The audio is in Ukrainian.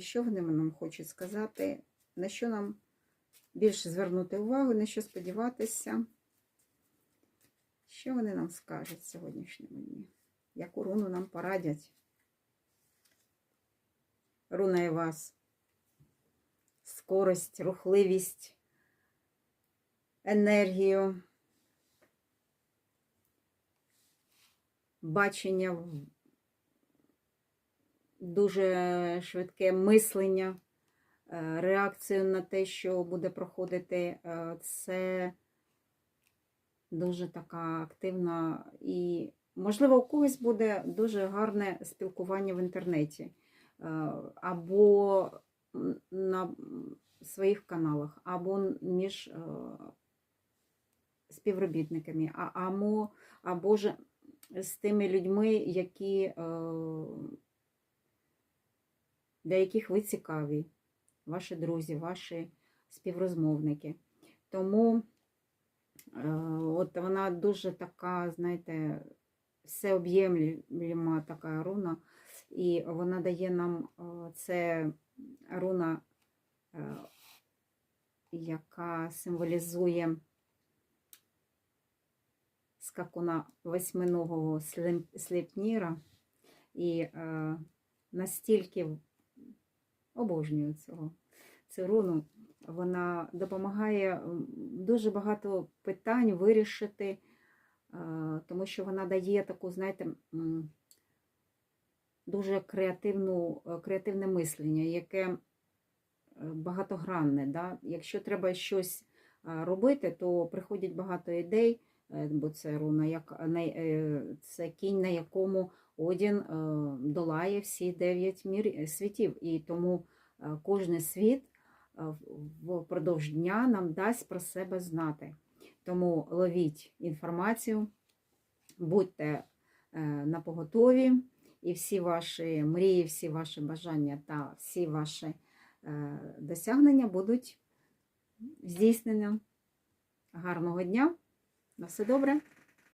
що вони нам хочуть сказати, на що нам більше звернути увагу, на що сподіватися. Що вони нам скажуть сьогоднішньому дні? Яку руну нам порадять? Руна і вас. Скорость, рухливість, енергію, бачення, в- дуже швидке мислення, е, реакцію на те, що буде проходити. е, Це дуже така активна і, можливо, у когось буде дуже гарне спілкування в інтернеті е, або на своїх каналах, або між співробітниками, або, або ж з тими людьми, які, для яких ви цікаві, ваші друзі, ваші співрозмовники. Тому Е, От вона дуже така, знаєте, всеоб'ємлюма така руна, і вона дає нам е, це руна, е, яка символізує скакуна восьминогого слим- сліпніра. І настільки обожнюю цього, цю руну вона допомагає дуже багато питань вирішити, е, тому що вона дає таку, знаєте, дуже креативну, е, креативне мислення, яке е, багатогранне. Да? Якщо треба щось робити, то приходять багато ідей, бо це руна, як це кінь, на якому Одін е, долає всі дев'ять мір світів. І тому е, кожен світ е, впродовж дня нам дасть про себе знати. Тому ловіть інформацію, будьте е, на поготові, і всі ваші мрії, всі ваші бажання та всі ваші е, досягнення будуть здійснені. Гарного дня! На все добре!